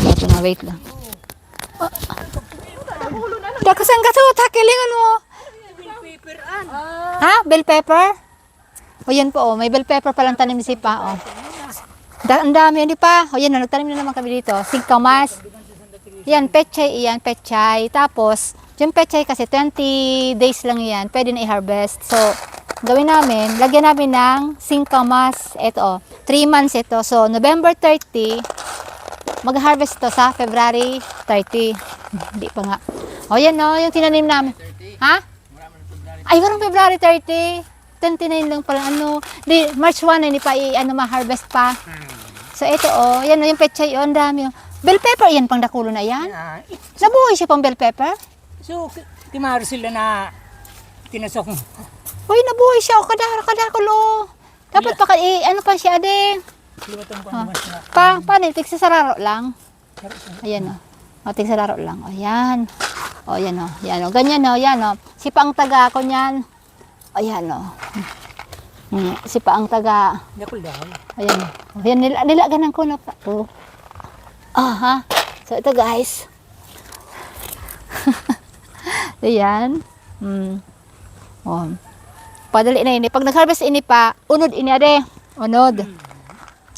Ito na, wait lang. Oh. Dako saan ka to? Takilingan mo. Ha? Bell pepper? O yan po, oh. may bell pepper palang tanim si pa. Oh. Da ang dami, hindi pa. O yan, oh, nagtanim na naman kami dito. Singkamas. Yan, pechay iyan, pechay. Tapos, yung pechay kasi 20 days lang yan. Pwede na i-harvest. So, gawin namin, lagyan namin ng singkamas. Ito, oh. 3 months ito. So, November 30, mag-harvest ito sa February 30. Hindi pa nga. O yan o, yung tinanim namin. Ha? Ay, walang February 30. 29 lang pala. Ano, di, March 1 hindi pa i, ano, ma-harvest pa. So, ito o, yan o, yung pechay o, ang dami o. Bell pepper, yan pang dakulo na yan. Ah, Nabuhay siya pang bell pepper. so, timaro sila na tinasok mo. Uy, nabuhay siya o, kadara, kadakulo. Dapat pa, i, ano pa siya, ade. Liwatang pa mas na. Pa, paano, tigsasararo lang. Ayan o. O, tigsararo lang. O, yan. O, yan o. Yan o. Ganyan o. Yan o. Si Paang taga ako niyan. O, yan o. Hmm, Si Paang taga. Yakul daw. Ayan o. O, yan. Nila, nilaganan ko na pa. O. Ah, ha. So, ito guys. Ayan. Hmm. O. Padali na ini. Pag nag-harvest ini pa, unod ini ade. Unod.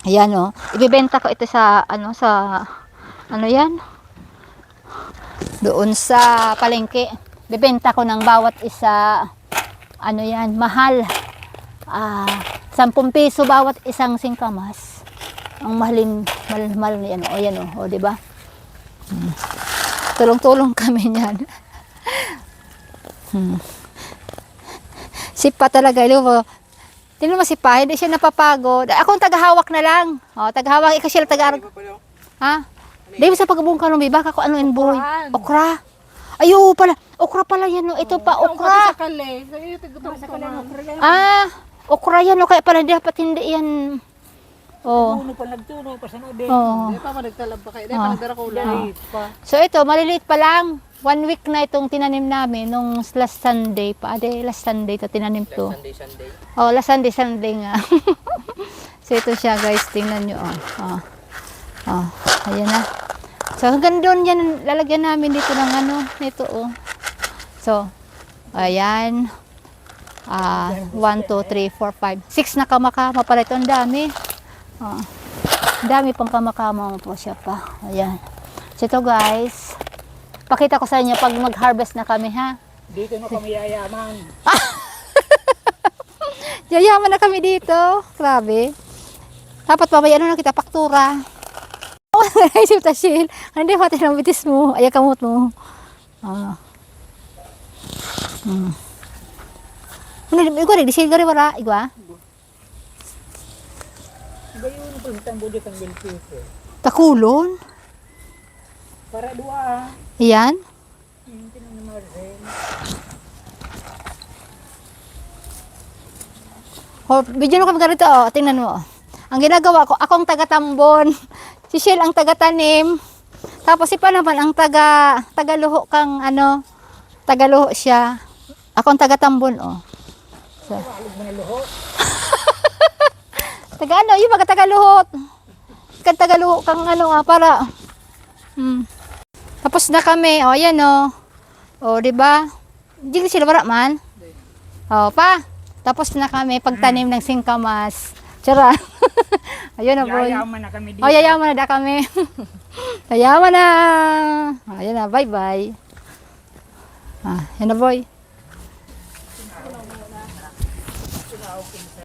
Ayan o. Ibibenta ko ito sa, ano, sa, ano yan? Doon sa palengke. Bibenta ko ng bawat isa, ano yan, mahal. Ah, 10 piso bawat isang singkamas. Ang mahalin, mahal, mahal na yan. O, yan o. O, di ba? Hmm. Tulong-tulong kami niyan. hmm. Sipa talaga, lumo. Tingnan mo si Pa, hindi siya napapagod. Ako ang tagahawak na lang. O, tagahawak, ikaw siya taga Ha? Di ba sa pagbungka ng baka ko ano in boy? Okra. Ayo pala. Okra pala yan. No. Ito pa, okra. Ah, okra yan. No. Kaya pala dapat hindi yan. Oh. Tuno pa nagtuno pa sa nabe. Oh. Di pa managtalab pa kayo. Di Ah. pa nagdara ko ulit pa. So ito, maliliit pa lang. One week na itong tinanim namin nung last Sunday pa. Ade, last Sunday to tinanim to. Sunday, Sunday. Oh, last Sunday, Sunday nga. so ito siya guys, tingnan nyo. Oh, oh. oh ayan na. So hanggang doon yan, lalagyan namin dito ng ano, nito oh. So, ayan. Ah, 1, 2, 3, 4, 5. 6 na kamakama pala ito. Ang dami. Oh. Ang dami pang kamakama po siya pa. Ayan. So ito guys, pakita ko sa inyo pag mag-harvest na kami ha. Dito na kami yayaman. Yayaman na kami dito. Grabe. Dapat mamaya ano na kita, paktura. Oh, naisip ta, Shil. Hindi, pati ng bitis mo. Ay, kamot mo. Ah. Hmm. Ano, igwa rin, di Shil gari wala, igwa. Iba yun po hitang budget ang bilpito. Takulon. Para dua. Ayan. Oh, video mo kami ganito, oh. Tingnan mo. Ang ginagawa ko, akong taga-tambon. Si Shil ang taga-tanim. Tapos si Pa naman ang taga, taga-luho kang ano, taga-luho siya. Ako ang taga-tambon, oh. So. Taga ano, yung mga taga-luhot. Kang taga-luho kang ano, ah, para. Hmm. Tapos na kami, oh, yan, oh. Oh, di ba? Hindi ko sila wala man. Oh, pa. Tapos na kami pagtanim ng singkamas. Tsara. Ayun na, boy. Yayaman na kami dito. Oh, yayaman na da kami. yayaman na. Ayun na, bye-bye. Ah, yan na, boy.